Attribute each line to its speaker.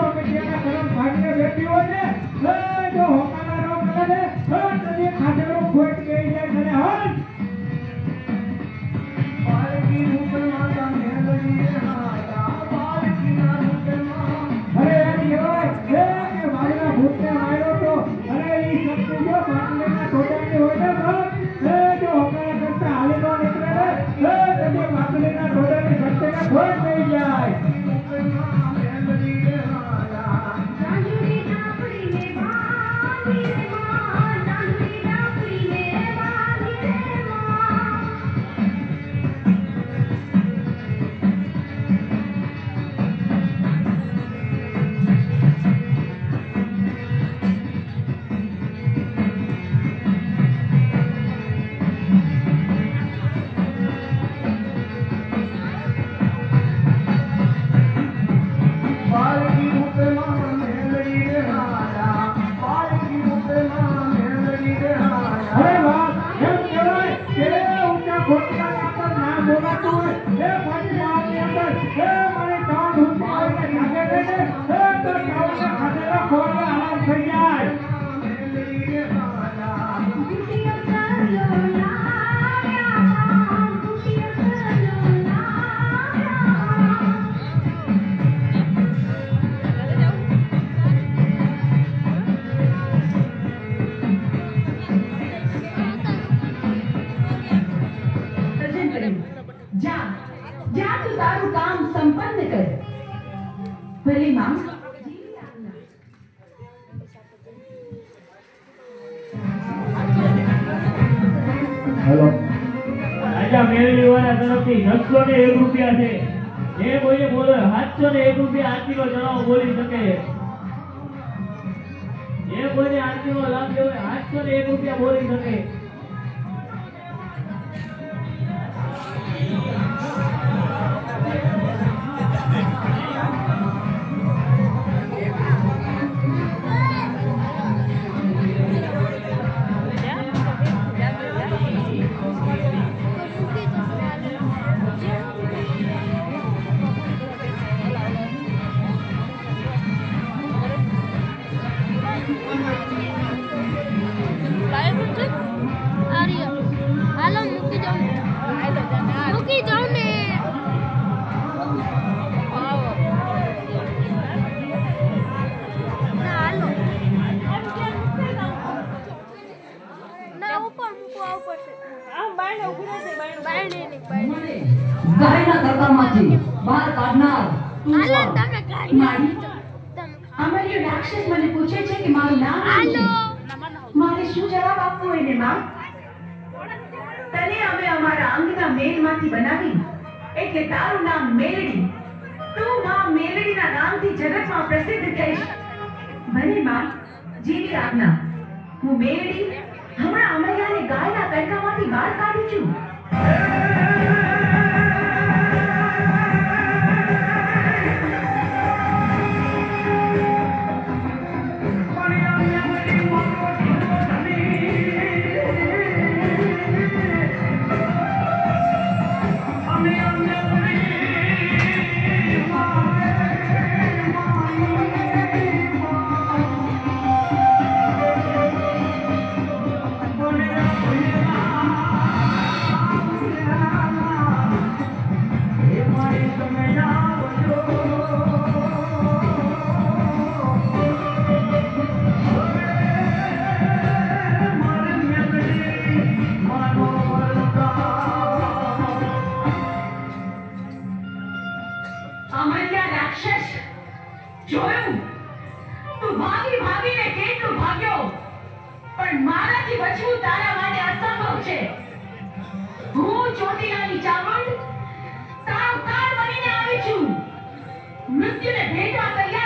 Speaker 1: શક્તિ જો કે જેના કરમ બેઠી હોય ને એ જો હોકાના નો કરે ને એ તને ખાધેલો ખોટ ગઈ જાય. તને
Speaker 2: Vamos, ભલે માં
Speaker 1: હેલો
Speaker 3: રાજા મેળવી વાળા તરફથી નવસો ને એક રૂપિયા છે. જે બોલે બોલે સાતસો ને એક રૂપિયા આરતીનો જણાવો બોલી શકે. જે કોઈને આરતીનો લાભ લેવો હોય સાતસો ને એક રૂપિયા બોલી શકે.
Speaker 2: અમારા અંગના બનાવી એટલે તારું નામ મેલડી. તું માં મેલડીના નામથી જગતમાં પ્રસિદ્ધ થઈશ. ભલે માં જેવી આજ્ઞા. હું મેલડી હમણાં અમૈયાને ગાયના તડકામાંથી બહાર કાઢું છું. મૃત્યુને ભેટવા તૈયાર